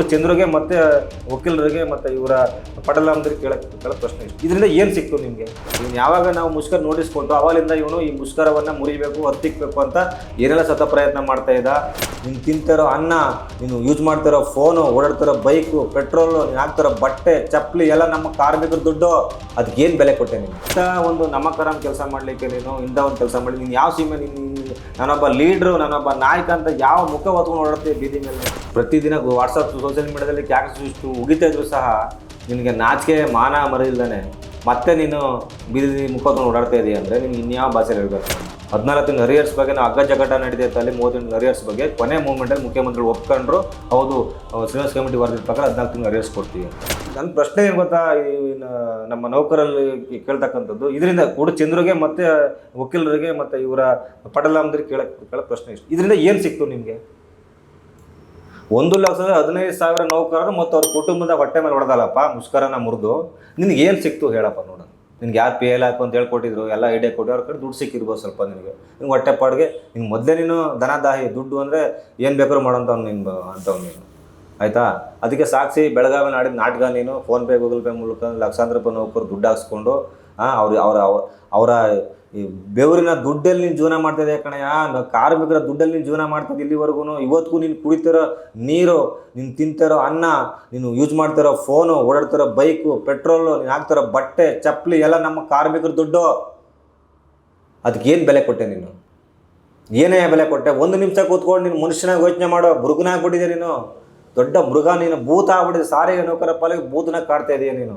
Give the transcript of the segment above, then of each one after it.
ಕುಡು ಚಂದ್ರಿಗೆ ಮತ್ತೆ ವಕೀಲರಿಗೆ ಮತ್ತೆ ಇವರ ಪಟಲಾಮದ್ರಿಗೆ ಕೇಳಕ್ ಕೇಳೋ ಪ್ರಶ್ನೆ ಇಷ್ಟು. ಇದರಿಂದ ಏನು ಸಿಕ್ತು ನಿಮಗೆ? ಇವ್ನು ಯಾವಾಗ ನಾವು ಮುಷ್ಕರ ನೋಡಿಸ್ಕೊಂಡು ಅವಾಗಿಂದ ಇವನು ಈ ಮುಷ್ಕರವನ್ನು ಮುರಿಬೇಕು, ಹತ್ತಿಕ್ಬೇಕು ಅಂತ ಏನೆಲ್ಲ ಸತ ಪ್ರಯತ್ನ ಮಾಡ್ತಾ ಇದ್ದ. ನೀನು ತಿಂತಿರೋ ಅನ್ನ, ನೀನು ಯೂಸ್ ಮಾಡ್ತಿರೋ ಫೋನು ಓಡಾಡ್ತಿರೋ ಬೈಕು ಪೆಟ್ರೋಲು ನೀನು ಹಾಕ್ತಿರೋ ಬಟ್ಟೆ, ಚಪ್ಪಲಿ ಎಲ್ಲ ನಮ್ಮ ಕಾರ್ಮಿಕರ ದುಡ್ಡು. ಅದಕ್ಕೆ ಏನು ಬೆಲೆ ಕೊಟ್ಟೆ ನೀನು? ಇಂಥ ಒಂದು ನಮಕರಂ ಕೆಲಸ ಮಾಡಲಿಕ್ಕೆ ನೀನು, ಇಂಥ ಒಂದು ಕೆಲಸ ಮಾಡಿ ನೀನು ಯಾವ ಸೀಮೆ ನೀನು ನಾನೊಬ್ಬ ಲೀಡ್ರು ನಾನೊಬ್ಬ ನಾಯಕ ಅಂತ ಯಾವ ಮುಖ ಹೊತ್ಕೊಂಡು ಓಡಾಡ್ತೀವಿ ಬೀದಿ ಮೇಲೆ? ಪ್ರತಿದಿನ ವಾಟ್ಸಪ್ ಸೋಷಿಯಲ್ ಮೀಡಿಯಾದಲ್ಲಿ ಕ್ಯಾಕ್ಸ್ ಇಷ್ಟು ಉಗಿತಾ ಇದ್ರು ಸಹ ನಿನಗೆ ನಾಚಿಕೆ ಮಾನ ಮರಿಲ್ದಾನೆ ಮತ್ತೆ ನೀನು ಬೀದಿ ಮುಖ ಹೊತ್ಕೊಂಡು ಓಡಾಡ್ತಾ ಇದೀಯ ಅಂದರೆ ನೀನು ಇನ್ಯಾವ ಭಾಷೆ ಹೇಳಬೇಕು? ಹದಿನಾಲ್ಕು ತಿಂಗಳು ಹರಿಯರ್ಸ್ ಬಗ್ಗೆ ನಾವು ಅಗ್ಗ ಜಗಟ ನಡೀತೈತೆ ಅಲ್ಲಿ ಮೂವತ್ತೆಂಟು ಹರಿಯರ್ಸ್ ಬಗ್ಗೆ ಕೊನೆ ಮೂಮೆಂಟಲ್ಲಿ ಮುಖ್ಯಮಂತ್ರಿಗಳು ಒಪ್ಕೊಂಡ್ರು. ಹೌದು ಶ್ರೀನಿವಾಸ ಶ್ರೀನಿವಾಸ್ ಕಮಿಟಿ ವರದಿ ಪ್ರಕಾರ ಹದಿನಾಲ್ಕು ತಿಂಗಳು ಹರಿಯರ್ಸ್ ಕೊಡ್ತೀವಿ ನನ್ನ ಪ್ರಶ್ನೆ ಏನು ಗೊತ್ತಾ, ಈ ನಮ್ಮ ನೌಕರಲ್ಲಿ ಕೇಳ್ತಕ್ಕಂಥದ್ದು, ಇದರಿಂದ ಕೂಡ ಚಂದ್ರಿಗೆ ಮತ್ತೆ ವಕೀಲರಿಗೆ ಮತ್ತೆ ಇವರ ಪಟಲಾಮದ್ರಿಗೆ ಕೇಳಕ್ಕೆ ಕೇಳೋ ಪ್ರಶ್ನೆ ಇಷ್ಟು. ಇದರಿಂದ ಏನು ಸಿಕ್ತು ನಿಮಗೆ? ಒಂದು ಲಕ್ಷದ ಹದಿನೈದು ಸಾವಿರ ನೌಕರರು ಮತ್ತು ಅವ್ರ ಕುಟುಂಬದ ಹೊಟ್ಟೆ ಮೇಲೆ ಹೊಡೆದಲ್ಲಪ್ಪ, ಮುಷ್ಕರನ ಮುರಿದು. ನಿನಗೆ ಏನು ಸಿಕ್ತು ಹೇಳಪ್ಪ ನೋಡು. ನಿನ್ಗೆ ಯಾರು ಪಿ ಎಲ್ ಹಾಕು ಅಂತ ಹೇಳ್ಕೊಟ್ಟಿದ್ರು, ಎಲ್ಲ ಐಡಿಯಾ ಕೊಟ್ಟು ಅವ್ರ ಕಡೆ ದುಡ್ಡು ಸಿಕ್ಕಿರ್ಬೋದು ಸ್ವಲ್ಪ ನಿನಗೆ. ನಿಮ್ಗೆ ಹೊಟ್ಟೆ ಪಾಡಿಗೆ ನಿಂಗೆ ಮೊದಲೇ ನೀನು ದನದಾಹಿ ದುಡ್ಡು ಅಂದರೆ ಏನು ಬೇಕಾದ್ರೂ ಮಾಡೋಂಥವ್ನು ನಿನ್ನ ಅಂಥವ್ನು ನೀನು. ಆಯಿತಾ? ಅದಕ್ಕೆ ಸಾಕ್ಷಿ ಬೆಳಗಾವಿ ನಾಡಿದ ನಾಟಕ ನೀನು ಫೋನ್ಪೇ ಗೂಗಲ್ ಪೇ ಮೂಲಕ ಲಕ್ಷಾಂತರ ರೂಪಾಯಿ ನೌಕರು ದುಡ್ಡು ಹಾಕ್ಸ್ಕೊಂಡು ಹಾಂ, ಅವ್ರ, ಅವರ ಅವರ ಈ ಬೆವರಿನ ದುಡ್ಡಲ್ಲಿ ನೀನು ಜೀವನ ಮಾಡ್ತಿದ್ದೆ ಕಣಯ್ಯ. ಕಾರ್ಮಿಕರ ದುಡ್ಡಲ್ಲಿ ನೀನು ಜೀವನ ಮಾಡ್ತಿದ್ದೆ ಇಲ್ಲಿವರೆಗೂ ಇವತ್ತಿಗೂ ನೀನು ಕುಡಿತಿರೋ ನೀರು, ನೀನು ತಿಂತಿರೋ ಅನ್ನ, ನೀನು ಯೂಸ್ ಮಾಡ್ತಿರೋ ಫೋನು ಓಡಾಡ್ತಿರೋ ಬೈಕು ಪೆಟ್ರೋಲು ನೀನು ಹಾಕ್ತಿರೋ ಬಟ್ಟೆ, ಚಪ್ಪಲಿ, ಎಲ್ಲ ನಮ್ಮ ಕಾರ್ಮಿಕರ ದುಡ್ಡು. ಅದಕ್ಕೆ ಏನು ಬೆಲೆ ಕೊಟ್ಟೆ ನೀನು? ಏನೇ ಬೆಲೆ ಕೊಟ್ಟೆ, ಒಂದು ನಿಮಿಷ ಕೂತ್ಕೊಂಡು ನೀನು ಮನುಷ್ಯನಾಗಿ ಯೋಚನೆ ಮಾಡೋ ಮೃಗನಾಗ್ಬಿಟ್ಟಿದೆ ನೀನು? ದೊಡ್ಡ ಮೃಗ, ನೀನು ಭೂತ ಆಗ್ಬಿಟ್ಟಿದೆ. ಸಾರಿಗೆ ನೌಕರ ಪಾಲಿಗೆ ಭೂತನಾಗ ಕಾಡ್ತಾ ಇದೆಯಾ ನೀನು.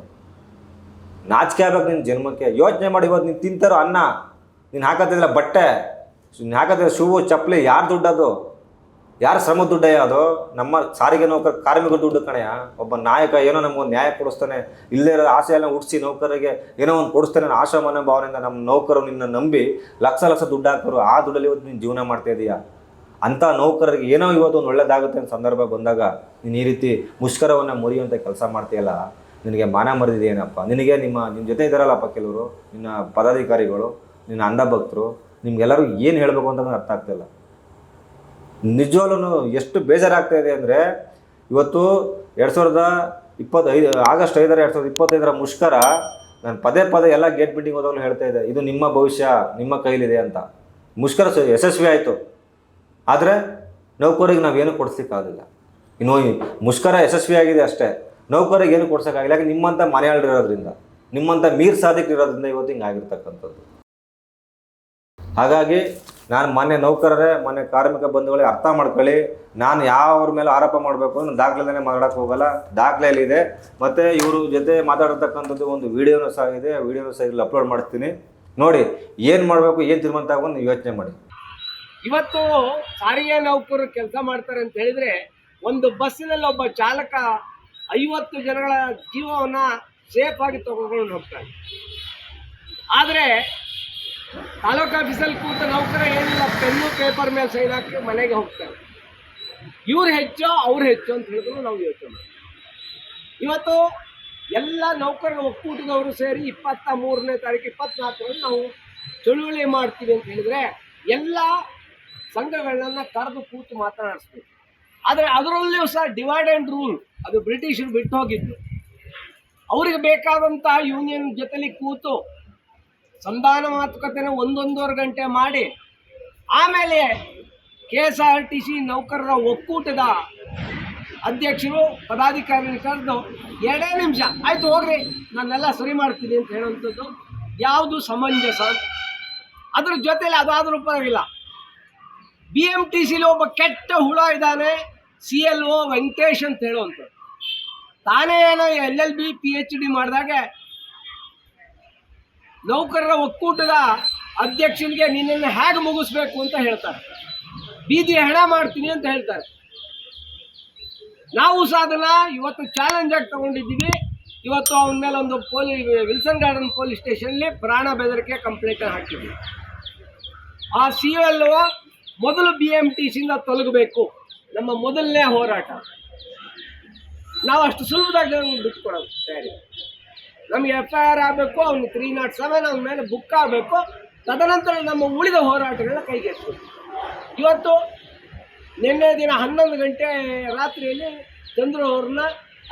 ನಾಚಿಕೆ ಆಗ್ಬೇಕು ನಿನ್ನ ಜನ್ಮಕ್ಕೆ. ಯೋಚನೆ ಮಾಡಿ ಇವತ್ತು ನೀನು ತಿಂತಾರೋ ಅನ್ನ, ನೀನು ಹಾಕತ್ತಿದ್ರೆ ಬಟ್ಟೆ, ನೀನು ಹಾಕತ್ತಿದ್ರೆ ಶೂ ಚಪ್ಪಲಿ, ಯಾರು ದುಡ್ಡದು ಯಾರು ಶ್ರಮ ದುಡ್ಡಯ್ಯ ಅದು? ನಮ್ಮ ಸಾರಿಗೆ ನೌಕರ ಕಾರ್ಮಿಕ ದುಡ್ಡು ಕಣಯ್ಯ ಒಬ್ಬ ನಾಯಕ ಏನೋ ನಮಗೊಂದು ನ್ಯಾಯ ಕೊಡಿಸ್ತಾನೆ, ಇಲ್ಲೇ ಇರೋ ಆಸೆ ಎಲ್ಲ ಹುಟ್ಟಿಸಿ ನೌಕರರಿಗೆ ಏನೋ ಒಂದು ಕೊಡಿಸ್ತಾನೆ ಆಶಾ ಮನೋಭಾವನೆಯಿಂದ ನಮ್ಮ ನೌಕರು ನಿನ್ನ ನಂಬಿ ಲಕ್ಷ ಲಕ್ಷ ದುಡ್ಡು ಹಾಕೋರು ಆ ದುಡ್ಡಲ್ಲಿ ಇವತ್ತು ನೀನು ಜೀವನ ಮಾಡ್ತಾ ಇದೀಯಾ? ಅಂಥ ನೌಕರರಿಗೆ ಏನೋ ಇವತ್ತು ಒಂದು ಒಳ್ಳೇದಾಗುತ್ತೆ ಅಂತ ಸಂದರ್ಭ ಬಂದಾಗ ನೀನು ಈ ರೀತಿ ಮುಷ್ಕರವನ್ನು ಮುರಿಯುವಂಥ ಕೆಲಸ ಮಾಡ್ತೀಯಲ್ಲ? ನಿನಗೆ ಮಾನ ಮರೆದಿದೆಯೇನಪ್ಪ ನಿನಗೆ ನಿಮ್ಮ ನಿಮ್ಮ ಜೊತೆ ಇದ್ದಾರಲ್ಲಪ್ಪ ಕೆಲವರು, ನಿನ್ನ ಪದಾಧಿಕಾರಿಗಳು, ನಿನ್ನ ಅಂಧಭಕ್ತರು ನಿಮ್ಗೆಲ್ಲರೂ ಏನು ಹೇಳಬೇಕು ಅಂತ ಅರ್ಥ ಆಗ್ತಿಲ್ಲ ನಿಜವಾಗ್ಲೂ ಎಷ್ಟು ಬೇಜಾರಾಗ್ತಾ ಇದೆ ಅಂದರೆ ಇವತ್ತು ಎರಡು ಸಾವಿರದ ಇಪ್ಪತ್ತೈದು, ಆಗಸ್ಟ್ ಐದರ, ಎರಡು ಸಾವಿರದ ಇಪ್ಪತ್ತೈದರ ಮುಷ್ಕರ ನಾನು ಪದೇ ಪದೇ ಎಲ್ಲ ಗೇಟ್ ಮೀಟಿಂಗ್ ಹೋದಾಗಲೂ ಹೇಳ್ತಾ ಇದ್ದೆ, ಇದು ನಿಮ್ಮ ಭವಿಷ್ಯ, ನಿಮ್ಮ ಕೈಲಿದೆ ಅಂತ. ಮುಷ್ಕರ ಯಶಸ್ವಿ ಆಯಿತು. ಆದರೆ ನೌಕರಿಗೆ ನಾವೇನು ಕೊಡಿಸ್ಲಿಕ್ಕಾಗಲಿಲ್ಲ. ಇನ್ನು ಮುಷ್ಕರ ಯಶಸ್ವಿಯಾಗಿದೆ ಅಷ್ಟೇ. ನೌಕರಿಗೆ ಏನು ಕೊಡ್ಸೋಕ್ಕಾಗಿಲ್ಲ. ಯಾಕೆ ನಿಮ್ಮಂಥ ಮನೆಯಾಳರಿರೋದ್ರಿಂದ ನಿಮ್ಮಂಥ ಮೀರ್ ಸಾಧಿಕರಿರೋದ್ರಿಂದ ಇವತ್ತು ಹಿಂಗೆ ಆಗಿರ್ತಕ್ಕಂಥದ್ದು. ಹಾಗಾಗಿ ನಾನು ಮೊನ್ನೆ ನೌಕರರೇ ಮೊನ್ನೆ ಕಾರ್ಮಿಕ ಬಂಧುಗಳೇ ಅರ್ಥ ಮಾಡ್ಕೊಳ್ಳಿ. ನಾನು ಯಾವ್ರ ಮೇಲೆ ಆರೋಪ ಮಾಡಬೇಕು ಅನ್ನೋ ದಾಖಲೆನೇ ಮಾತಾಡೋಕ್ಕೆ ಹೋಗಲ್ಲ. ದಾಖಲೆಯಲ್ಲಿದೆ ಮತ್ತು ಇವರು ಜೊತೆ ಮಾತಾಡಿರ್ತಕ್ಕಂಥದ್ದು ಒಂದು ವಿಡಿಯೋನೂ ಸಹ ಇದೆ. ವಿಡಿಯೋನೂ ಸಹ ಇಲ್ಲಿ ಅಪ್ಲೋಡ್ ಮಾಡ್ತೀನಿ. ನೋಡಿ, ಏನು ಮಾಡಬೇಕು, ಏನು ತೀರ್ಮಾನ ತಗೊಂಡು ನೀವು ಯೋಚನೆ ಮಾಡಿ. ಇವತ್ತು ಸಾರಿಗೆ ನೌಕರರು ಕೆಲಸ ಮಾಡ್ತಾರೆ ಅಂತ ಹೇಳಿದ್ರೆ, ಒಂದು ಬಸ್ಸಿನಲ್ಲಿ ಒಬ್ಬ ಚಾಲಕ ಐವತ್ತು ಜನಗಳ ಜೀವವನ್ನ ಸೇಫ್ ಆಗಿ ತಗೊಂಡು ಹೋಗ್ತಾರೆ ಆದರೆ ತಾಲೂಕು ಆಫೀಸಲ್ಲಿ ಕೂತ ನೌಕರ ಏನಿಲ್ಲ, ಪೆನ್ನು ಪೇಪರ್ ಮೇಲೆ ಸೈನ್ ಹಾಕಿ ಮನೆಗೆ ಹೋಗ್ತಾರೆ ಇವ್ರು ಹೆಚ್ಚು ಅವ್ರು ಹೆಚ್ಚು ಅಂತ ಹೇಳಿದ್ರು ನಾವು ಯೋಚನೆ ಮಾಡ್ತೀವಿ. ಇವತ್ತು ಎಲ್ಲ ನೌಕರರ ಒಕ್ಕೂಟದವರು ಸೇರಿ ಇಪ್ಪತ್ತ ಮೂರನೇ ತಾರೀಕು ಇಪ್ಪತ್ನಾಲ್ಕರಲ್ಲಿ ನಾವು ಚಳುವಳಿ ಮಾಡ್ತೀವಿ ಅಂತ ಹೇಳಿದ್ರೆ ಎಲ್ಲ ಸಂಘಗಳನ್ನ ಕರೆದು ಕೂತು ಮಾತನಾಡಿಸ್ಬೇಕು. ಆದರೆ ಅದರಲ್ಲಿಯೂ ಸಹ ಡಿವೈಡ್ ಆ್ಯಂಡ್ ರೂಲ್ ಅದು ಬ್ರಿಟಿಷರು ಬಿಟ್ಟು ಹೋಗಿದ್ದು ಅವ್ರಿಗೆ ಬೇಕಾದಂತಹ ಯೂನಿಯನ್ ಜೊತೆಲಿ ಕೂತು ಸಂಧಾನ ಮಾತುಕತೆನ ಒಂದೊಂದೂವರೆ ಗಂಟೆ ಮಾಡಿ, ಆಮೇಲೆ K S R T C ನೌಕರರ ಒಕ್ಕೂಟದ ಅಧ್ಯಕ್ಷರು ಪದಾಧಿಕಾರಿ ಕರೆದು, ಎರಡೇ ನಿಮಿಷ, ಆಯ್ತು ಹೋಗ್ರಿ, ನಾನೆಲ್ಲ ಸರಿ ಮಾಡ್ತೀನಿ ಅಂತ ಹೇಳುವಂಥದ್ದು ಯಾವುದು ಸಮಂಜಸ? ಅದ್ರ ಜೊತೆಲಿ ಅದಾದರೂ ಪರವಾಗಿಲ್ಲ. ಬಿ ಎಂ ಟಿ ಸಿಲಿ ಒಬ್ಬ ಕೆಟ್ಟ ಹುಳ ಇದ್ದಾನೆ, ಸಿ ಎಲ್ ಒ ವೆಂಕಟೇಶ್ ಅಂತ ಹೇಳುವಂಥದ್ದು ತಾನೇ ಏನೋ L L B P H D ಮಾಡಿದಾಗ ನೌಕರರ ಒಕ್ಕೂಟದ ಅಧ್ಯಕ್ಷನಿಗೆ ನಿನ್ನನ್ನು ಹೇಗೆ ಮುಗಿಸ್ಬೇಕು ಅಂತ ಹೇಳ್ತಾರೆ. ಬೀದಿ ಹಣ ಮಾಡ್ತೀನಿ ಅಂತ ಹೇಳ್ತಾರೆ. ನಾವು ಸಹ ಇವತ್ತು ಚಾಲೆಂಜ್ ಆಗಿ ತಗೊಂಡಿದ್ದೀವಿ. ಇವತ್ತು ಅವನ ಮೇಲೆ ಒಂದು ಪೊಲೀ ವಿಲ್ಸನ್ ಗಾರ್ಡನ್ ಪೊಲೀಸ್ ಸ್ಟೇಷನ್ಲಿ ಪ್ರಾಣ ಬೆದರಿಕೆ ಕಂಪ್ಲೇಂಟ್ ಹಾಕಿದ್ವಿ. ಆ ಸಿ ಎಲ್ ಮೊದಲು ಬಿ ಎಂ ಟಿ ಸಿಂದ ತೊಲಗಬೇಕು. ನಮ್ಮ ಮೊದಲನೇ ಹೋರಾಟ. ನಾವು ಅಷ್ಟು ಸುಲಭದಾಗ ಬಿಟ್ಕೊಡೋದು. ತಯಾರಿ ನಮಗೆ ಎಫ್ ಐ ಆರ್ ಆಗಬೇಕು ಅವ್ನು ತ್ರೀ ನಾಟ್ ಸೆವೆನ್ ಅವನ ಮೇಲೆ ಬುಕ್ ಆಗಬೇಕು. ತದನಂತರ ನಮ್ಮ ಉಳಿದ ಹೋರಾಟಗಳನ್ನ ಕೈಗೆತ್ತಬೇಕು ಇವತ್ತು ನಿನ್ನೆ ದಿನ ಹನ್ನೊಂದು ಗಂಟೆ ರಾತ್ರಿಯಲ್ಲಿ ಚಂದ್ರು ಅವ್ರನ್ನ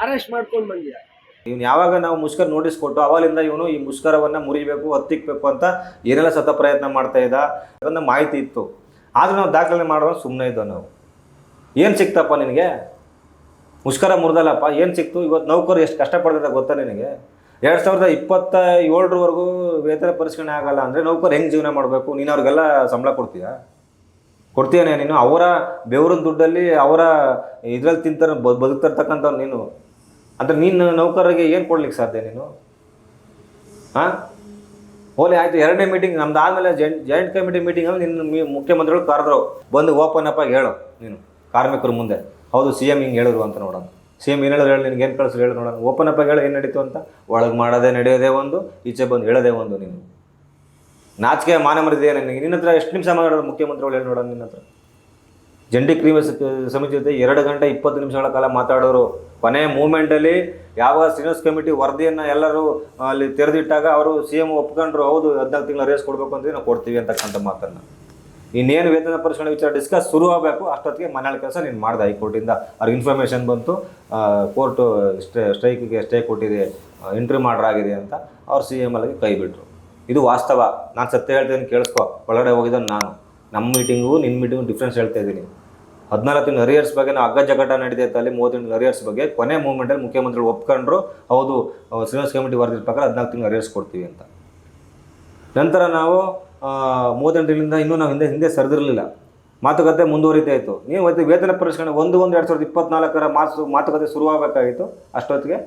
ಅರೆಸ್ಟ್ ಮಾಡ್ಕೊಂಡು ಬಂದಿದ್ದಾರೆ. ಇವ್ನು ಯಾವಾಗ ನಾವು ಮುಷ್ಕರ ನೋಟಿಸ್ ಕೊಟ್ಟು ಅವಾಗಿಂದ ಇವನು ಈ ಮುಷ್ಕರವನ್ನು ಮುರಿಬೇಕು ಹತ್ತಿಕ್ಬೇಕು ಅಂತ ಏನೆಲ್ಲ ಸತ ಪ್ರಯತ್ನ ಮಾಡ್ತಾ ಇದ್ದ ಅದನ್ನ ಮಾಹಿತಿ ಇತ್ತು. ಆದ್ರೂ ನಾವು ದಾಖಲೆ ಮಾಡೋ ಸುಮ್ಮನೆ ಇದ್ದೋ ನಾವು. ಏನು ಸಿಕ್ತಪ್ಪ ನಿನಗೆ? ಮುಷ್ಕರ ಮುರಿದಲ್ಲಪ್ಪ, ಏನು ಸಿಕ್ತು? ಇವತ್ತು ನೌಕರು ಎಷ್ಟು ಕಷ್ಟಪಡ್ತಾರೆ ಗೊತ್ತಾ ನಿನಗೆ? ಎರಡು ಸಾವಿರದ ಇಪ್ಪತ್ತ ಏಳರವರೆಗೂ ವೇತನ ಪರಿಷ್ಕರಣೆ ಆಗಲ್ಲ ಅಂದರೆ ನೌಕರು ಹೆಂಗೆ ಜೀವನ ಮಾಡಬೇಕು? ನೀನು ಅವ್ರಿಗೆಲ್ಲ ಸಂಬಳ ಕೊಡ್ತೀಯಾ? ಕೊಡ್ತೀಯನೇ ನೀನು? ಅವರ ಬೆವರಿನ ದುಡ್ಡಲ್ಲಿ ಅವರ ಇದರಲ್ಲಿ ತಿಂತಾರೆ, ಬ ಬದುಕ್ತಿರ್ತಕ್ಕಂಥವ್ರು ನೀನು. ಅಂದರೆ ನೀನು ನೌಕರರಿಗೆ ಏನು ಕೊಡ್ಲಿಕ್ಕೆ ಸಾಧ್ಯ ನೀನು? ಹಾಂ? ಓಲಿ ಆಯಿತು. ಎರಡನೇ ಮೀಟಿಂಗ್ ನಮ್ದು ಆದಮೇಲೆ ಜಾಯಿಂಟ್ ಜಾಯಿಂಟ್ ಕಮಿಟಿ ಮೀಟಿಂಗಲ್ಲಿ ನಿನ್ನ ಮುಖ್ಯಮಂತ್ರಿಗಳು ಕರೆದ್ರು. ಬಂದು ಓಪನ್ ಅಪ್ ಆಗಿ ಹೇಳು ನೀನು, ಕಾರ್ಮಿಕರ ಮುಂದೆ. ಹೌದು ಸಿ ಎಂ ಹಿಂಗೆ ಹೇಳಿದ್ರು ಅಂತ ನೋಡೋಣ. ಸಿ ಎಂ ಏನು ಹೇಳಿದ್ರು ಹೇಳಿ, ನಿನಗೆ ಏನು ಕಳಿಸ್ರು ಹೇಳಿ ನೋಡೋಣ. ಓಪನ್ ಅಪ್ ಹೇಳಿ, ಏನು ನಡೀತು ಅಂತ. ಒಳಗೆ ಮಾಡೋದೇ ನಡೆಯೋದೇ ಒಂದು, ಈಚೆ ಬಂದು ಹೇಳೋದೇ ಒಂದು ನೀನು. ನಾಚಿಕೆ ಮಾನ ಮರಿದೆಯಾ ನನಗೆ? ನಿನ್ನ ಹತ್ರ ಎಷ್ಟು ನಿಮಿಷ ಮಾತಾಡೋದು ಮುಖ್ಯಮಂತ್ರಿಗಳು ಹೇಳಿ ನೋಡೋಣ ನಿನ್ನ ಹತ್ರ. ಜಂಡಿ ಕ್ರೀಮ್ ಸಮಿತಿ ಜೊತೆ ಎರಡು ಗಂಟೆ ಇಪ್ಪತ್ತು ನಿಮಿಷಗಳ ಕಾಲ ಮಾತಾಡೋರು. ಕೊನೆ ಮೂಮೆಂಟಲ್ಲಿ ಯಾವ ಸೀನಿಯರ್ಸ್ ಕಮಿಟಿ ವರದಿಯನ್ನು ಎಲ್ಲರೂ, ಅಲ್ಲಿ ತೆರೆದಿಟ್ಟಾಗ ಅವರು ಸಿ ಎಂ ಒಪ್ಕೊಂಡ್ರು, ಹೌದು, ಹದಿನಾಲ್ಕು ತಿಂಗಳ ರೇಸ್ ಕೊಡಬೇಕು ಅಂತ ನಾವು ಕೊಡ್ತೀವಿ ಅಂತಕ್ಕಂಥ ಮಾತನ್ನು. ಇನ್ನೇನು ವೇತನ ಪರಿಷ್ಕರಣೆ ವಿಚಾರ ಡಿಸ್ಕಸ್ ಶುರು ಆಗಬೇಕು, ಅಷ್ಟೊತ್ತಿಗೆ ಮನೆಯ ಕೆಲಸ ನೀನು ಮಾಡಿದೆ ಹೈಕೋರ್ಟಿಂದ. ಅವ್ರಿಗೆ ಇನ್ಫಾರ್ಮೇಷನ್ ಬಂತು. ಕೋರ್ಟು ಸ್ಟೇ ಸ್ಟ್ರೈಕಿಗೆ ಸ್ಟೇ ಕೊಟ್ಟಿದೆ ಎಂಟ್ರಿ ಮಾಡ್ರಾಗಿದೆ ಅಂತ ಅವ್ರು ಸಿ ಎಂ ಎಲ್ಗೆ ಕೈ ಬಿಟ್ಟರು ಇದು ವಾಸ್ತವ. ನಾನು ಸತ್ಯ ಹೇಳ್ತೇನೆ, ಕೇಳಿಸ್ಕೊ. ಒಳಗಡೆ ಹೋಗಿದ್ದೆ ನಾನು. ನಮ್ಮ ಮೀಟಿಂಗು ನಿನ್ನ ಮೀಟಿಂಗು ಡಿಫ್ರೆನ್ಸ್ ಹೇಳ್ತಾ ಇದ್ದೀನಿ. ಹದಿನಾಲ್ಕು ತಿಂಗಳು ಅರಿಯರ್ಸ್ ಬಗ್ಗೆ ನಾವು ಅಗ್ಗ ಜಗಟ ನಡೀತೈತೆ ಅಲ್ಲಿ ಮೂವತ್ತು ತಿಂಗಳು ಅರಿಯರ್ಸ್ ಬಗ್ಗೆ. ಕೊನೆ ಮೂಮೆಂಟಲ್ಲಿ ಮುಖ್ಯಮಂತ್ರಿಗಳು ಒಪ್ಕೊಂಡ್ರು, ಹೌದು ಶ್ರೀನಿವಾಸ್ ಕಮಿಟಿ ವರದಿ ಪ್ರಕಾರ ಹದಿನಾಲ್ಕು ತಿಂಗಳು ಅರಿಯರ್ಸ್ ಕೊಡ್ತೀವಿ ಅಂತ. ನಂತರ ನಾವು ಮೂವತ್ತೆಂಟು ತಿಂಗಳಿಂದ ಇನ್ನೂ ನಾವು ಹಿಂದೆ ಹಿಂದೆ ಸರಿದಿರಲಿಲ್ಲ. ಮಾತುಕತೆ ಮುಂದುವರಿತಾ ಇತ್ತು. ನೀವು ಇವತ್ತು ವೇತನ ಪರಿಷ್ಕರಣೆ ಒಂದು ಒಂದು ಎರಡು ಸಾವಿರದ ಇಪ್ಪತ್ನಾಲ್ಕರ ಮಾತು ಮಾತುಕತೆ ಶುರುವಾಗಬೇಕಾಗಿತ್ತು. ಅಷ್ಟೊತ್ತಿಗೆ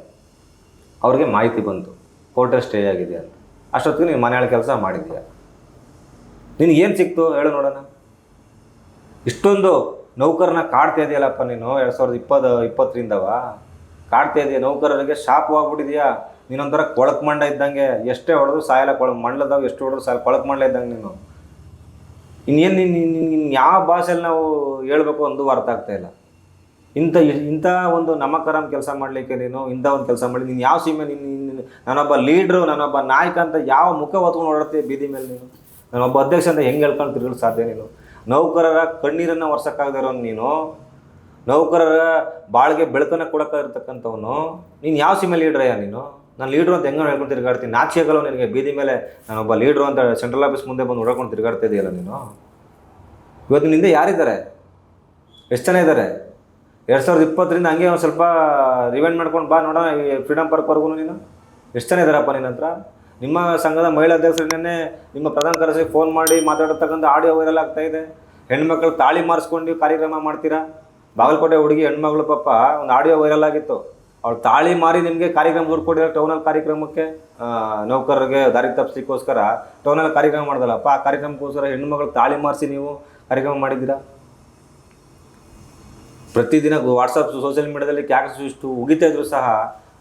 ಅವ್ರಿಗೆ ಮಾಹಿತಿ ಬಂತು. ಕೋರ್ಟಲ್ಲಿ ಸ್ಟೇ ಆಗಿದೆ ಅಂತ. ಅಷ್ಟೊತ್ತಿಗೆ ನೀನು ಮನೆಯಾಳ ಕೆಲಸ ಮಾಡಿದ್ಯಾ ನಿನಗೆ ಏನು ಸಿಕ್ತು? ಹೇಳು ನೋಡೋಣ. ಇಷ್ಟೊಂದು ನೌಕರನ್ನ ಕಾಡ್ತಾ ಇದೆಯಲ್ಲಪ್ಪ ನೀನು? ಎರಡು ಸಾವಿರದ ಇಪ್ಪತ್ತು ಇಪ್ಪತ್ತರಿಂದವ? ಕಾಡ್ತಾ ಇದೆಯಾ? ನೌಕರರಿಗೆ ಶಾಪವಾಗ್ಬಿಟ್ಟಿದ್ಯಾ? ನೀನೊಂಥರ ಕೊಳಕ್ ಮಂಡ ಇದ್ದಂಗೆ ಎಷ್ಟೇ ಹೊಡೆದು ಸಾಯಲ್ಲ ಕೊಳ ಮಂಡಲದಾಗ ಎಷ್ಟು ಹೊಡೆದು ಸಾಯಲ್ಲ, ಕೊಳಕ್ ಮಂಡ್ಲ ಇದ್ದಂಗೆ ನೀನು. ಇನ್ನೇನು ನಿನ್ನ ನಿನ್ನ ಯಾವ ಭಾಷೆಯಲ್ಲಿ ನಾವು ಹೇಳ್ಬೇಕು ಒಂದು ಅರ್ಥ ಆಗ್ತಾ ಇಲ್ಲ. ಇಂಥ ಇಂಥ ಒಂದು ನಮಕರಂ ಕೆಲಸ ಮಾಡಲಿಕ್ಕೆ ನೀನು, ಇಂಥ ಒಂದು ಕೆಲಸ ಮಾಡಿ, ನೀನು ಯಾವ ಸೀಮೆ ನೀನು ನೀನು- ನಾನೊಬ್ಬ ಲೀಡ್ರು ನಾನೊಬ್ಬ ನಾಯಕ ಅಂತ ಯಾವ ಮುಖ ಹೊತ್ಕೊಂಡು ಓಡಾಡ್ತೀಯ ಬೀದಿ ಮೇಲೆ ನೀನು? ನಾನೊಬ್ಬ ಅಧ್ಯಕ್ಷ ಅಂತ ಹೆಂಗೆ ಹೇಳ್ಕೊಂಡು ತಿರುಗಲು ಸಾಧ್ಯ ನೀನು? ನೌಕರರ ಕಣ್ಣೀರನ್ನು ಒರ್ಸಕ್ಕಾಗ್ದಿರೋನು ನೀನು? ನೌಕರರ ಬಾಳ್ಗೆ ಬೆಳಕನ್ನು ಕೊಡೋಕ್ಕಾಗಿರ್ತಕ್ಕಂಥವನು, ನೀನು ಯಾವ ಸೀಮೆ ಲೀಡ್ರಯ್ಯ ನೀನು? ನಾನು ಲೀಡ್ರು ಅಂತ ಹೆಂಗೆ ಹೇಳ್ಕೊಂಡು ತಿರುಗಾಡ್ತೀನಿ? ನಾಚಿಕೆಗಳು ನಿನಗೆ ಬೀದಿ ಮೇಲೆ ನಾನು ಒಬ್ಬ ಲೀಡ್ರು ಅಂತ ಸೆಂಟ್ರಲ್ ಆಫೀಸ್ ಮುಂದೆ ಬಂದು ಓಡಾಡ್ಕೊಂಡು ತಿರುಗಾಡ್ತಾ ಇದೆಯಲ್ಲ ನೀನು? ಇವತ್ತು ನಿಂದೆ ಯಾರಿದ್ದಾರೆ? ಎಷ್ಟು ಜನ ಇದ್ದಾರೆ? ಎರಡು ಸಾವಿರದ ಇಪ್ಪತ್ತರಿಂದ ಹಂಗೆ ಒಂದು ಸ್ವಲ್ಪ ರಿವೈಂಡ್ ಮಾಡ್ಕೊಂಡು ಬಾ ನೋಡೋಣ ಈ ಫ್ರೀಡಮ್ ಪಾರ್ಕ್ವರೆಗೂ ನೀನು. ಎಷ್ಟು ಜನ ಇದ್ದಾರಪ್ಪ ನಿನ್ನ ಹತ್ರ? ನಿಮ್ಮ ಸಂಘದ ಮಹಿಳಾ ಅಧ್ಯಕ್ಷರನ್ನೇ ನಿಮ್ಮ ಪ್ರಧಾನ ಕಾರ್ಯದರ್ಶಿಗೆ ಫೋನ್ ಮಾಡಿ ಮಾತಾಡತಕ್ಕಂಥ ಆಡಿಯೋ ವೈರಲ್ ಆಗ್ತಾ ಇದೆ. ಹೆಣ್ಮಕ್ಳು ತಾಳಿ ಮಾರಿಸ್ಕೊಂಡು ಕಾರ್ಯಕ್ರಮ ಮಾಡ್ತೀರಾ? ಬಾಗಲಕೋಟೆ ಹುಡುಗಿ ಹೆಣ್ಮಗಳು ಪಾಪ ಒಂದು ಆಡಿಯೋ ವೈರಲ್ ಆಗಿತ್ತು. ಅವಳು ತಾಳಿ ಮಾರಿ ನಿಮಗೆ ಕಾರ್ಯಕ್ರಮ ದುಡ್ಡು ಟೌನಲ್ಲಿ ಕಾರ್ಯಕ್ರಮಕ್ಕೆ ನೌಕರರಿಗೆ ದಾರಿ ತಪ್ಪಿಸ್ಲಿಕ್ಕೋಸ್ಕರ ಟೌನಲ್ಲಿ ಕಾರ್ಯಕ್ರಮ ಮಾಡ್ದಲ್ಲಪ್ಪ ಆ ಕಾರ್ಯಕ್ರಮಕ್ಕೋಸ್ಕರ ಹೆಣ್ಣು ಮಗಳು ತಾಳಿ ಮಾರಿಸಿ ನೀವು ಕಾರ್ಯಕ್ರಮ ಮಾಡಿದ್ದೀರಾ? ಪ್ರತಿದಿನ ವಾಟ್ಸಪ್ ಸೋಷಿಯಲ್ ಮೀಡಿಯಾದಲ್ಲಿ ಕ್ಯಾಕ್ಸ್ ಇಷ್ಟು ಉಗಿತಾ ಸಹ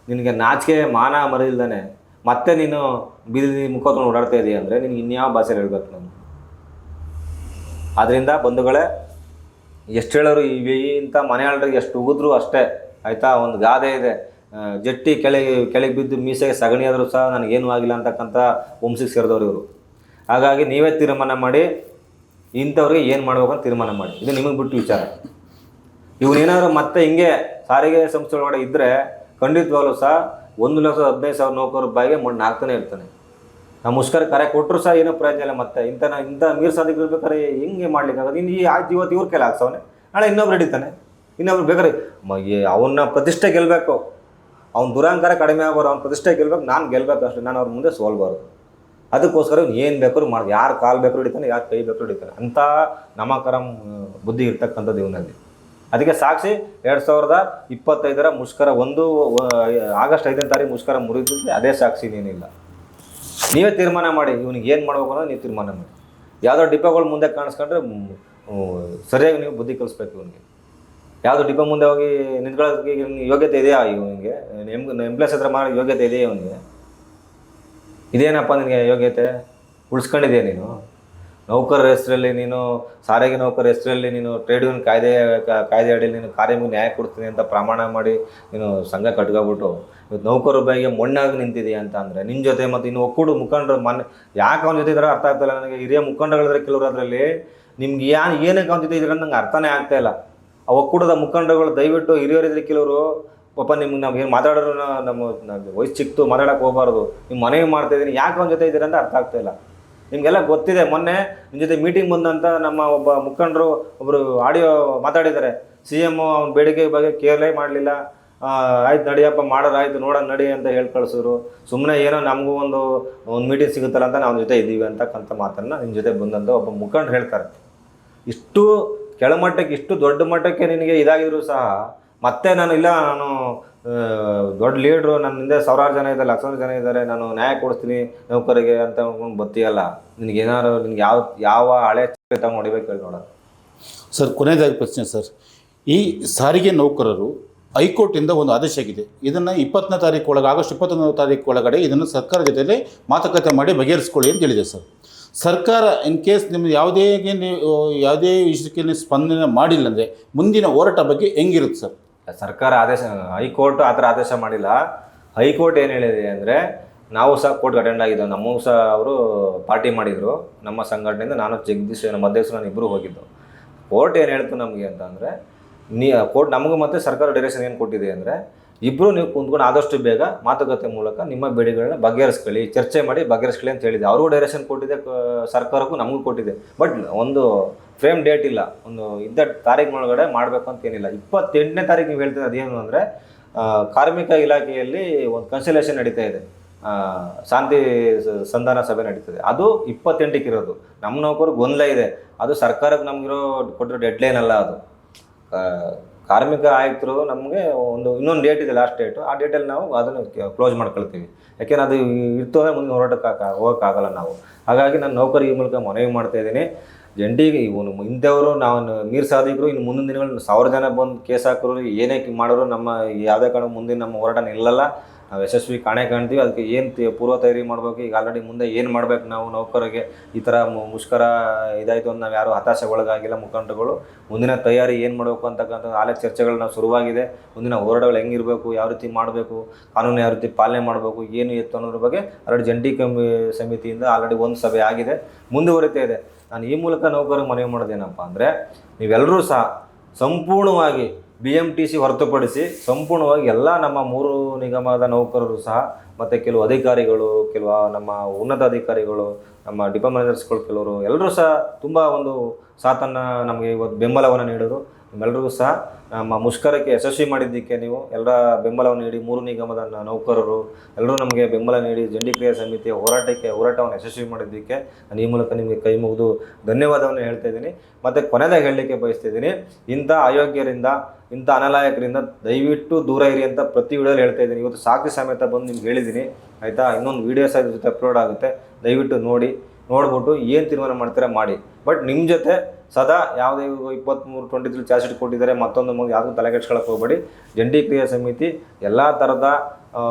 ನಿನಗೆ ನಾಚಿಕೆ ಮಾನ ಮರಿಲ್ದಾನೆ ಮತ್ತೆ ನೀನು ಬೀದಿ ಮುಖ ಓಡಾಡ್ತಾ ಇದೀಯ ಅಂದರೆ ನಿನಗೆ ಇನ್ಯಾವ ಭಾಷೆಯಲ್ಲಿ ಹೇಳ್ಬೇಕು ನಾನು? ಆದ್ದರಿಂದ ಬಂಧುಗಳೇ, ಎಷ್ಟು ಹೇಳೋರು ಈ ಇಂಥ ಮನೆಯಾಳರಿಗೆ ಎಷ್ಟು ಉಗಿದ್ರು ಅಷ್ಟೇ. ಆಯಿತಾ? ಒಂದು ಗಾದೆ ಇದೆ. ಜಟ್ಟಿ ಕೆಳಗೆ ಕೆಳಗೆ ಬಿದ್ದು ಮೀಸೆಗೆ ಸಗಣಿ ಆದರೂ ಸಹ ನನಗೇನು ಆಗಿಲ್ಲ ಅಂತಕ್ಕಂಥ ವಂಶಕ್ಕೆ ಸೇರಿದವರು ಇವರು. ಹಾಗಾಗಿ ನೀವೇ ತೀರ್ಮಾನ ಮಾಡಿ, ಇಂಥವ್ರಿಗೆ ಏನು ಮಾಡ್ಬೇಕು ಅಂತ ತೀರ್ಮಾನ ಮಾಡಿ. ಇದು ನಿಮಗೆ ಬಿಟ್ಟು ವಿಚಾರ. ಇವನೇನಾದ್ರು ಮತ್ತೆ ಹಿಂಗೆ ಸಾರಿಗೆ ಸಂಸ್ಥೆ ಒಳಗಡೆ ಇದ್ದರೆ ಖಂಡಿತವಾಗ್ಲೂ ಸಹ ಒಂದು ಲಕ್ಷ ಹದಿನೈದು ಸಾವಿರ ನೌಕರ ರೂಪಾಯಿಗೆ ಮಣ್ಣು ಹಾಕ್ತಾನೆ ಇರ್ತಾನೆ. ನಾವು ಮುಷ್ಕರ ಕರೆ ಕೊಟ್ಟರು ಸಹ ಏನೋ ಪ್ರಯೋಜನ ಇಲ್ಲ ಮತ್ತೆ. ಇಂಥ ಇಂಥ ಮೀರ್ ಸಾಧಿಕ ಇರ್ಬೇಕಾದ್ರೆ ಹೆಂಗೆ ಮಾಡ್ಲಿಕ್ಕಾಗೋದು ಇನ್ನು ಈ ಆಯ್ತು ಇವತ್ತು ಇವ್ರ ಕೈಲಿ ಹಾಕ್ಸವನೆ. ನಾಳೆ ಇನ್ನೊಬ್ರು ಹಿಡಿತಾನೆ. ಇನ್ನೊಬ್ರು ಈ- ಅವನ್ನ ಪ್ರತಿಷ್ಠೆ ಗೆಲ್ಲಬೇಕು ಅವ್ನ ದುರಾಂಕಾರ ಕಡಿಮೆ ಆಗೋರು ಅವ್ನ ಪ್ರತಿಷ್ಠೆ ಗೆಲ್ಬೇಕು, ನಾನು ಗೆಲ್ಬೇಕು ಅಷ್ಟೇ, ನಾನು ಅವ್ರ ಮುಂದೆ ಸೋಲ್ಬಾರ್ದು. ಅದಕ್ಕೋಸ್ಕರ ಇವ್ನು ಏನು ಬೇಕಾದ್ರೂ ಮಾಡಿ ಯಾರು ಕಾಲು ಬೇಕಾದ್ರೂ ಹಿಡಿತಾನೆ, ಯಾರು ಕೈ ಬೇಕಾದ್ರೂ ಹಿಡಿತಾನೆ. ಅಂಥ ನಮಕರಂ ಬುದ್ಧಿ ಇರ್ತಕ್ಕಂಥದ್ದು ಇವನಲ್ಲಿ. ಅದಕ್ಕೆ ಸಾಕ್ಷಿ ಎರಡು ಸಾವಿರದ ಇಪ್ಪತ್ತೈದರ ಮುಷ್ಕರ ಒಂದು ಆಗಸ್ಟ್ ಐದನೇ ತಾರೀಕು ಮುಷ್ಕರ ಮುರಿದಿದ್ದೆ ಅದೇ ಸಾಕ್ಷಿ ಏನಿಲ್ಲ ನೀವೇ ತೀರ್ಮಾನ ಮಾಡಿ, ಇವ್ನಿಗೆ ಏನು ಮಾಡ್ಬೇಕು ಅನ್ನೋದು ನೀವು ತೀರ್ಮಾನ ಮಾಡಿ. ಯಾವುದೋ ಡಿಪೋಗಳು ಮುಂದೆ ಕಾಣಿಸ್ಕೊಂಡ್ರೆ ಸರಿಯಾಗಿ ನೀವು ಬುದ್ಧಿ ಕಲಿಸ್ಬೇಕು ಇವನಿಗೆ. ಯಾವುದು ಡಿಪೋ ಮುಂದೆ ಹೋಗಿ ನಿಂತ್ಕೊಳ್ಳೋದಕ್ಕೆ ಇವ್ನಿಗೆ ಯೋಗ್ಯತೆ ಇದೆಯಾ ಇವನಿಗೆ ಎಂ ಎಂಪ್ಲಾಯ್ಸ್ ಹತ್ರ ಮಾಡೋ ಯೋಗ್ಯತೆ ಇದೆಯಾ ಅವನಿಗೆ ಇದೇನಪ್ಪ ನಿನಗೆ ಯೋಗ್ಯತೆ? ಉಳಿಸ್ಕೊಂಡಿದೆಯಾ ನೀನು? ನೌಕರರ ಹೆಸರಲ್ಲಿ ನೀನು, ಸಾರಿಗೆ ನೌಕರ ಹೆಸರಲ್ಲಿ ನೀನು ಟ್ರೇಡ್ ಯೂನಿಯನ್ ಕಾಯ್ದೆ ಕಾಯ್ದೆ ಅಡಿಯಲ್ಲಿ ನೀನು ಕಾರ್ಯಕ್ಕೆ ನ್ಯಾಯ ಕೊಡ್ತೀನಿ ಅಂತ ಪ್ರಮಾಣ ಮಾಡಿ ನೀನು ಸಂಘ ಕಟ್ಕೊಬಿಟ್ಟು ಇವತ್ತು ನೌಕರರ ಬಗ್ಗೆ ಮಣ್ಣಾಗಿ ನಿಂತಿದೆಯಾ ಅಂತ ಅಂದರೆ ನಿನ್ನ ಜೊತೆ ಮತ್ತು ಇನ್ನು ಒಕ್ಕೂಡು ಮುಖಂಡರು ಮನ್, ಯಾಕೆ ಅವನ ಜೊತೆ ಇದ್ದಾರೆ ಅರ್ಥ ಆಗ್ತಾಯಿಲ್ಲ ನನಗೆ. ಹಿರಿಯ ಮುಖಂಡಗಳಿದ್ರೆ ಕೆಲವರು ಅದರಲ್ಲಿ ನಿಮ್ಗೆ ಯಾ ಏನಕ್ಕೆ ಅವನ ಜೊತೆ ಇದ್ರೆ ನಂಗೆ ಅರ್ಥನೇ ಆಗ್ತಾ ಇಲ್ಲ. ಆ ಒಕ್ಕೂಟದ ಮುಖಂಡರುಗಳು ದಯವಿಟ್ಟು ಹಿರಿಯರಿದ್ರೆ ಕೆಲವರು, ಪಾಪ ನಿಮ್ಗೆ ನಾವು ಏನು ಮಾತಾಡೋರು ನಮ್ಮ ವಯಸ್ಸು ಚಿಕ್ತು ಮಾತಾಡೋಕೆ ಹೋಗಬಾರ್ದು. ನಿಮ್ಮ ಮನವಿ ಮಾಡ್ತಾ ಇದ್ದೀನಿ. ಯಾಕೆ ಅವ್ನ ಜೊತೆ ಇದ್ದೀರಾ ಅಂತ ಅರ್ಥ ಆಗ್ತಾ ಇಲ್ಲ. ನಿಮಗೆಲ್ಲ ಗೊತ್ತಿದೆ, ಮೊನ್ನೆ ನಿಮ್ಮ ಜೊತೆ ಮೀಟಿಂಗ್ ಬಂದಂತ ನಮ್ಮ ಒಬ್ಬ ಮುಖಂಡರು ಒಬ್ಬರು ಆಡಿಯೋ ಮಾತಾಡಿದ್ದಾರೆ. ಸಿ ಎಂ ಅವ್ನ ಬೇಡಿಕೆ ಬಗ್ಗೆ ಕೇರ್ಲೇ ಮಾಡಲಿಲ್ಲ. ಆಯ್ತು ನಡಿಯಪ್ಪ ಮಾಡೋದು ಆಯ್ತು, ನೋಡೋಣ ನಡಿ ಅಂತ ಹೇಳಿ ಕಳಿಸಿದ್ರು. ಸುಮ್ಮನೆ ಏನೋ ನಮಗೂ ಒಂದು ಒಂದು ಮೀಟಿಂಗ್ ಸಿಗುತ್ತಲ್ಲ ಅಂತ ನಾವು ಜೊತೆ ಇದ್ದೀವಿ ಅಂತಕ್ಕಂಥ ಮಾತನ್ನು ನಿಮ್ಮ ಜೊತೆ ಬಂದಂಥ ಒಬ್ಬ ಮುಖಂಡ್ರು ಹೇಳ್ತಾರೆ. ಇಷ್ಟು ಕೆಳಮಟ್ಟಕ್ಕೆ ಇಷ್ಟು ದೊಡ್ಡ ಮಟ್ಟಕ್ಕೆ ನಿನಗೆ ಇದಾಗಿದ್ರು ಸಹ ಮತ್ತೆ ನಾನು ಇಲ್ಲ, ನಾನು ದೊಡ್ಡ ಲೀಡ್ರು ನನ್ನ ಹಿಂದೆ ಸಾವಿರಾರು ಜನ ಇದ್ದಾರೆ, ಲಕ್ಷಾಂತರ ಜನ ಇದ್ದಾರೆ, ನಾನು ನ್ಯಾಯ ಕೊಡಿಸ್ತೀನಿ, ನೌಕರಿಗೆ ಅಂತ ಅನ್ಕೊಂಡು ಬತ್ತೀಯಲ್ಲ ನಿನಗೆ ಏನಾದ್ರು ನಿನ್ಗೆ ಯಾವ ಯಾವ ಹಳೆ ತಗೊಂಡು ಹೊಡಿಬೇಕು ಹೇಳಿ ನೋಡೋದು ಸರ್, ಕೊನೆಯದಾಗಿ ಪ್ರಶ್ನೆ ಸರ್, ಈ ಸಾರಿಗೆ ನೌಕರರು ಹೈಕೋರ್ಟಿಂದ ಒಂದು ಆದೇಶ ಆಗಿದೆ, ಇದನ್ನು ಇಪ್ಪತ್ತನೇ ತಾರೀಕು ಒಳಗೆ, ಆಗಸ್ಟ್ ಇಪ್ಪತ್ತೊಂದನೇ ತಾರೀಕು ಒಳಗಡೆ ಇದನ್ನು ಸರ್ಕಾರ ಜೊತೆಯಲ್ಲಿ ಮಾತುಕತೆ ಮಾಡಿ ಬಗೆಹರಿಸ್ಕೊಳ್ಳಿ ಅಂತ ಹೇಳಿದೆ ಸರ್. ಸರ್ಕಾರ ಇನ್ ಕೇಸ್ ನಿಮ್ಗೆ ಯಾವುದೇ ನೀವು, ಯಾವುದೇ ವಿಷಯಕ್ಕೆ ನೀವು ಸ್ಪಂದನೆ ಮಾಡಿಲ್ಲ ಅಂದರೆ ಮುಂದಿನ ಹೋರಾಟ ಬಗ್ಗೆ ಹೆಂಗಿರುತ್ತೆ ಸರ್? ಸರ್ಕಾರ ಆದೇಶ, ಹೈಕೋರ್ಟ್ ಆ ಥರ ಆದೇಶ ಮಾಡಿಲ್ಲ. ಹೈಕೋರ್ಟ್ ಏನು ಹೇಳಿದೆ ಅಂದರೆ ನಾವು ಸಹ ಕೋರ್ಟ್ ಅಟೆಂಡ್ ಆಗಿದ್ದೆವು. ನಮ್ಮೂ ಸಹ ಅವರು ಪಾರ್ಟಿ ಮಾಡಿದರು. ನಮ್ಮ ಸಂಘಟನೆಯಿಂದ ನಾನು ಜಗದೀಶ್ ನಮ್ಮ ಅಧ್ಯಕ್ಷ ನಾನು ಇಬ್ಬರು ಹೋಗಿದ್ದು. ಕೋರ್ಟ್ ಏನು ಹೇಳ್ತು ನಮಗೆ ಅಂತಂದರೆ ನೀ, ಕೋರ್ಟ್ ನಮಗೂ ಮತ್ತು ಸರ್ಕಾರ ಡೈರೆಕ್ಷನ್ ಏನು ಕೊಟ್ಟಿದೆ ಅಂದರೆ ಇಬ್ಬರು ನೀವು ಕುಂತ್ಕೊಂಡು ಆದಷ್ಟು ಬೇಗ ಮಾತುಕತೆ ಮೂಲಕ ನಿಮ್ಮ ಬೇಡಿಕೆಗಳನ್ನ ಬಗೆಹರಿಸ್ಕೊಳ್ಳಿ, ಚರ್ಚೆ ಮಾಡಿ ಬಗೆಹರಿಸ್ಕೊಳ್ಳಿ ಅಂತ ಹೇಳಿದೆ ಅವ್ರಿಗೂ ಡೈರೆಕ್ಷನ್ ಕೊಟ್ಟಿದೆ ಸರ್ಕಾರಕ್ಕೂ ನಮಗೂ ಕೊಟ್ಟಿದೆ ಬಟ್ ಒಂದು ಫ್ರೇಮ್ ಡೇಟ್ ಇಲ್ಲ. ಒಂದು ಇದ್ದ ತಾರೀಕಿನೊಳಗಡೆ ಮಾಡಬೇಕು ಅಂತ ಏನಿಲ್ಲ. ಇಪ್ಪತ್ತೆಂಟನೇ ತಾರೀಕು ನೀವು ಹೇಳ್ತೀನಿ ಅದೇನು ಅಂದರೆ ಕಾರ್ಮಿಕ ಇಲಾಖೆಯಲ್ಲಿ ಒಂದು ಕನ್ಸಲೇಷನ್ ನಡೀತಾ ಇದೆ. ಶಾಂತಿ ಸಂಧಾನ ಸಭೆ ನಡೀತದೆ ಅದು ಇಪ್ಪತ್ತೆಂಟಕ್ಕೆ ಇರೋದು. ನಮ್ಮ ನೌಕರು ಗೊಂದಲ ಇದೆ. ಅದು ಸರ್ಕಾರಕ್ಕೆ ನಮಗಿರೋ ಕೊಟ್ಟಿರೋ ಡೆಡ್ಲೈನ್ ಅಲ್ಲ ಅದು. ಕಾರ್ಮಿಕ ಆಯುಕ್ತರು ನಮಗೆ ಒಂದು ಇನ್ನೊಂದು ಡೇಟ್ ಇದೆ ಲಾಸ್ಟ್ ಡೇಟು ಆ ಡೇಟಲ್ಲಿ ನಾವು ಅದನ್ನು ಕ್ಲೋಸ್ ಮಾಡ್ಕೊಳ್ತೀವಿ. ಯಾಕೆಂದ್ರೆ ಅದು ಇತ್ತು ಅಂದರೆ ಮುಂದೆ ಹೋರಾಟಕ್ಕೆ ಹೋಗೋಕ್ಕಾಗಲ್ಲ ನಾವು. ಹಾಗಾಗಿ ನಾನು ನೌಕರಿ ಈ ಮೂಲಕ ಮನವಿ ಮಾಡ್ತಾ ಇದ್ದೀನಿ. ಜಂಟಿಗೆ ಇವನು ಇಂಥವರು ನಾವು ಮೀರ್ ಸಾಧಿಕರು ಇನ್ನು ಮುಂದಿನ ದಿನಗಳು ಸಾವಿರ ಜನ ಬಂದು ಕೇಸ್ ಹಾಕಿದ್ರು, ಏನೇ ಮಾಡೋರು ನಮ್ಮ ಯಾವುದೇ ಕಾರಣ ಮುಂದಿನ ನಮ್ಮ ಹೋರಾಟ ನಿಲ್ಲಲ್ಲ. ನಾವು ಯಶಸ್ವಿ ಕಾಣೆ ಕಾಣ್ತೀವಿ. ಅದಕ್ಕೆ ಏನು ಪೂರ್ವ ತಯಾರಿ ಮಾಡಬೇಕು, ಈಗ ಆಲ್ರೆಡಿ ಮುಂದೆ ಏನು ಮಾಡ್ಬೇಕು ನಾವು ನೌಕರರಿಗೆ ಈ ಥರ ಮುಷ್ಕರ ಇದಾಯಿತು ಅಂತ ನಾವು ಯಾರು ಹತಾಶೆ ಒಳಗಾಗಿಲ್ಲ ಮುಖಂಡರುಗಳು. ಮುಂದಿನ ತಯಾರಿ ಏನು ಮಾಡಬೇಕು ಅಂತಕ್ಕಂಥ ಆಲೆ ಚರ್ಚೆಗಳು ನಾವು ಶುರುವಾಗಿದೆ. ಮುಂದಿನ ಹೋರಾಟಗಳು ಹೆಂಗಿರಬೇಕು ಯಾವ ರೀತಿ ಮಾಡಬೇಕು, ಕಾನೂನು ಯಾವ ರೀತಿ ಪಾಲನೆ ಮಾಡಬೇಕು, ಏನು ಎತ್ತು ಅನ್ನೋದ್ರ ಬಗ್ಗೆ ಆಲ್ರೆಡಿ ಜಂಟಿ ಕಮ್ಮಿ ಸಮಿತಿಯಿಂದ ಆಲ್ರೆಡಿ ಒಂದು ಸಭೆ ಆಗಿದೆ. ಮುಂದುವರಿತಾ ಇದೆ. ನಾನು ಈ ಮೂಲಕ ನೌಕರಿಗೆ ಮನವಿ ಮಾಡೋದೇನಪ್ಪ ಅಂದರೆ ನೀವೆಲ್ಲರೂ ಸಹ ಸಂಪೂರ್ಣವಾಗಿ ಬಿ ಎಂ ಟಿ ಸಿ ಹೊರತುಪಡಿಸಿ ಸಂಪೂರ್ಣವಾಗಿ ಎಲ್ಲ ನಮ್ಮ ಮೂರು ನಿಗಮದ ನೌಕರರು ಸಹ, ಮತ್ತು ಕೆಲವು ಅಧಿಕಾರಿಗಳು, ಕೆಲವು ನಮ್ಮ ಉನ್ನತ ಅಧಿಕಾರಿಗಳು, ನಮ್ಮ ಡಿಪೋ ಮ್ಯಾನೇಜರ್ಸ್ಗಳು ಕೆಲವರು, ಎಲ್ಲರೂ ಸಹ ತುಂಬ ಒಂದು ಸಾಥನ್ನು ನಮಗೆ ಇವತ್ತು ಬೆಂಬಲವನ್ನು ನೀಡಿದ್ರು ನಿಮ್ಮೆಲ್ಲರಿಗೂ ಸಹ, ನಮ್ಮ ಮುಷ್ಕರಕ್ಕೆ ಯಶಸ್ವಿ ಮಾಡಿದ್ದಕ್ಕೆ ನೀವು ಎಲ್ಲರ ಬೆಂಬಲವನ್ನು ನೀಡಿ, ಮೂರು ನಿಗಮದ ನೌಕರರು, ಎಲ್ಲರೂ ನಮಗೆ ಬೆಂಬಲ ನೀಡಿ ಜಂಡಿ ಕ್ರಿಯಾ ಸಮಿತಿಯ ಹೋರಾಟಕ್ಕೆ, ಹೋರಾಟವನ್ನು ಯಶಸ್ವಿ ಮಾಡಿದ್ದಕ್ಕೆ ನಾನು ಈ ಮೂಲಕ ನಿಮಗೆ ಕೈ ಮುಗಿದು ಧನ್ಯವಾದವನ್ನು ಹೇಳ್ತಾ ಇದ್ದೀನಿ. ಮತ್ತು ಕೊನೆಯದಾಗಿ ಹೇಳಲಿಕ್ಕೆ ಬಯಸ್ತಿದ್ದೀನಿ, ಇಂಥ ಅಯೋಗ್ಯರಿಂದ, ಇಂಥ ಅನಲಾಯಕರಿಂದ ದಯವಿಟ್ಟು ದೂರ ಇರಿ ಅಂತ ಪ್ರತಿ ವಿಡಿಯೋಲಿ ಹೇಳ್ತಾ ಇದ್ದೀನಿ. ಇವತ್ತು ಸಾಕ್ಷಿ ಸಮೇತ ಬಂದು ನಿಮ್ಗೆ ಹೇಳಿದ್ದೀನಿ, ಆಯಿತಾ? ಇನ್ನೊಂದು ವೀಡಿಯೋಸ್ ಇದ್ರ ಜೊತೆ ಅಪ್ಲೋಡ್ ಆಗುತ್ತೆ. ದಯವಿಟ್ಟು ನೋಡಿ, ನೋಡ್ಬಿಟ್ಟು ಏನು ತೀರ್ಮಾನ ಮಾಡ್ತೀರಾ ಮಾಡಿ. ಬಟ್ ನಿಮ್ಮ ಜೊತೆ ಸದಾ ಯಾವುದೇ ಇಪ್ಪತ್ತ್ಮೂರು ಟ್ವೆಂಟಿ ತ್ರೀ ಚಾರ್ಜ್ ಶೀಟ್ ಕೊಟ್ಟಿದ್ದಾರೆ, ಮತ್ತೊಂದು ಮಗು ಯಾವುದೂ ತಲೆ ಕೆಡ್ಸ್ಕೊಳಕ್ಕೆ ಹೋಗಬೇಡಿ. ಜಂಟಿ ಕ್ರಿಯಾ ಸಮಿತಿ ಎಲ್ಲ ಥರದ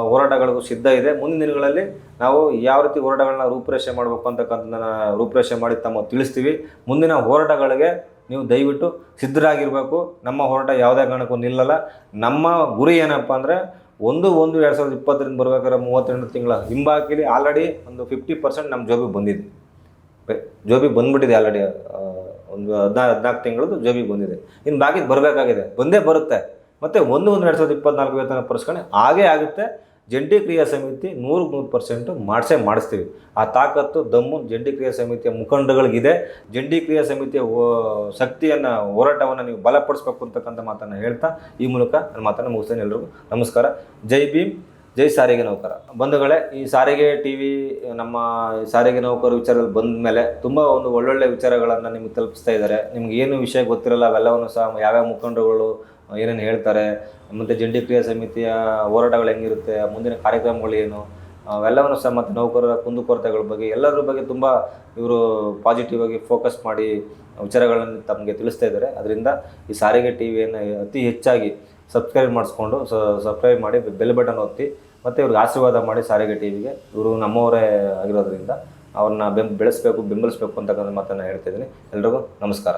ಹೋರಾಟಗಳಿಗೂ ಸಿದ್ಧ ಇದೆ. ಮುಂದಿನ ದಿನಗಳಲ್ಲಿ ನಾವು ಯಾವ ರೀತಿ ಹೋರಾಟಗಳನ್ನ ರೂಪುರೇಷೆ ಮಾಡಬೇಕು ನಾನು ರೂಪುರೇಷೆ ಮಾಡಿ ತಮ್ಮ ತಿಳಿಸ್ತೀವಿ. ಮುಂದಿನ ಹೋರಾಟಗಳಿಗೆ ನೀವು ದಯವಿಟ್ಟು ಸಿದ್ಧರಾಗಿರಬೇಕು. ನಮ್ಮ ಹೋರಾಟ ಯಾವುದೇ ಕಾರಣಕ್ಕೂ ನಿಲ್ಲಲ್ಲ. ನಮ್ಮ ಗುರಿ ಏನಪ್ಪ ಅಂದರೆ ಒಂದು ಒಂದು ಎರಡು ಸಾವಿರದ ಇಪ್ಪತ್ತರಿಂದ ಬರಬೇಕಾದ್ರೆ ಮೂವತ್ತೆರಡು ತಿಂಗಳ ಹಿಂಬಾಕಿಲಿ ಆಲ್ರೆಡಿ ಒಂದು ಫಿಫ್ಟಿ ಪರ್ಸೆಂಟ್ ನಮ್ಮ ಜೋಬಿಗೆ ಬಂದಿದೆ. ಜೋಬಿ ಜೋಬಿಗೆ ಬಂದ್ಬಿಟ್ಟಿದೆ ಆಲ್ರೆಡಿ ಒಂದು ಹದಿನಾರು, ಹದಿನಾಲ್ಕು ತಿಂಗಳದ್ದು ಜೇಬಿಗೆ ಬಂದಿದೆ. ಇನ್ನು ಬಾಕಿ ಬರಬೇಕಾಗಿದೆ. ಬಂದೇ ಬರುತ್ತೆ. ಮತ್ತು ಒಂದು ಒಂದು ಎರಡು ಸಾವಿರದ ಇಪ್ಪತ್ನಾಲ್ಕು ವೇತನ ಪರ್ಸ್ಕೊಂಡು ಹಾಗೇ ಆಗುತ್ತೆ. ಜಂಟಿ ಕ್ರಿಯಾ ಸಮಿತಿ ನೂರು ನೂರು ಪರ್ಸೆಂಟು ಮಾಡಿಸೇ ಮಾಡಿಸ್ತೀವಿ. ಆ ತಾಕತ್ತು, ದಮ್ಮು ಜಂಟಿ ಕ್ರಿಯಾ ಸಮಿತಿಯ ಮುಖಂಡಗಳಿಗಿದೆ ಜಂಟಿ ಕ್ರಿಯಾ ಸಮಿತಿಯ ಶಕ್ತಿಯನ್ನು, ಹೋರಾಟವನ್ನು ನೀವು ಬಲಪಡಿಸ್ಬೇಕು ಅಂತಕ್ಕಂಥ ಮಾತನ್ನು ಹೇಳ್ತಾ ಈ ಮೂಲಕ ನನ್ನ ಮಾತನ್ನು ಮುಗಿಸ್ತೇನೆ ಎಲ್ಲರಿಗೂ ನಮಸ್ಕಾರ. ಜೈ ಭೀಮ್. ಜೈ ಸಾರಿಗೆ ನೌಕರ. ಬಂಧುಗಳೇ, ಈ ಸಾರಿಗೆ ಟಿ ವಿ ನಮ್ಮ ಸಾರಿಗೆ ನೌಕರ ವಿಚಾರದಲ್ಲಿ ಬಂದ ಮೇಲೆ ತುಂಬ ಒಂದು ಒಳ್ಳೊಳ್ಳೆ ವಿಚಾರಗಳನ್ನು ನಿಮ್ಗೆ ತಲುಪಿಸ್ತಾ ಇದ್ದಾರೆ. ನಿಮ್ಗೆ ಏನು ವಿಷಯ ಗೊತ್ತಿರಲ್ಲ, ಅವೆಲ್ಲವನ್ನು ಸಹ ಯಾವ್ಯಾವ ಮುಖಂಡರುಗಳು ಏನೇನು ಹೇಳ್ತಾರೆ, ಮತ್ತು ಜಂಟಿ ಕ್ರಿಯಾ ಸಮಿತಿಯ ಹೋರಾಟಗಳು ಹೆಂಗಿರುತ್ತೆ, ಮುಂದಿನ ಕಾರ್ಯಕ್ರಮಗಳು ಏನು, ಅವೆಲ್ಲವನ್ನು ಸಹ ಮತ್ತು ನೌಕರರ ಕುಂದುಕೊರತೆಗಳ ಬಗ್ಗೆ ಎಲ್ಲರ ಬಗ್ಗೆ ತುಂಬ ಇವರು ಪಾಸಿಟಿವ್ ಆಗಿ ಫೋಕಸ್ ಮಾಡಿ ವಿಚಾರಗಳನ್ನು ತಮಗೆ ತಿಳಿಸ್ತಾ ಇದ್ದಾರೆ. ಅದರಿಂದ ಈ ಸಾರಿಗೆ ಟಿ ವಿಯನ್ನು ಅತಿ ಹೆಚ್ಚಾಗಿ ಸಬ್ಸ್ಕ್ರೈಬ್ ಮಾಡಿಸ್ಕೊಂಡು ಸಬ್ಸ್ಕ್ರೈಬ್ ಮಾಡಿ ಬೆಲ್ ಬಟನ್ ಒತ್ತಿ ಮತ್ತು ಇವ್ರಿಗೆ ಆಶೀರ್ವಾದ ಮಾಡಿ ಸಾರಿಗೆ ಟಿ ವಿಗೆ ಇವರು ನಮ್ಮವರೇ ಆಗಿರೋದ್ರಿಂದ ಅವ್ರನ್ನ ಬೆಂ, ಬೆಳೆಸಬೇಕು, ಬೆಂಬಲಿಸಬೇಕು ಅಂತಕ್ಕಂಥ ಮಾತನ್ನು ಹೇಳ್ತಿದ್ದೀನಿ ಎಲ್ರಿಗೂ ನಮಸ್ಕಾರ.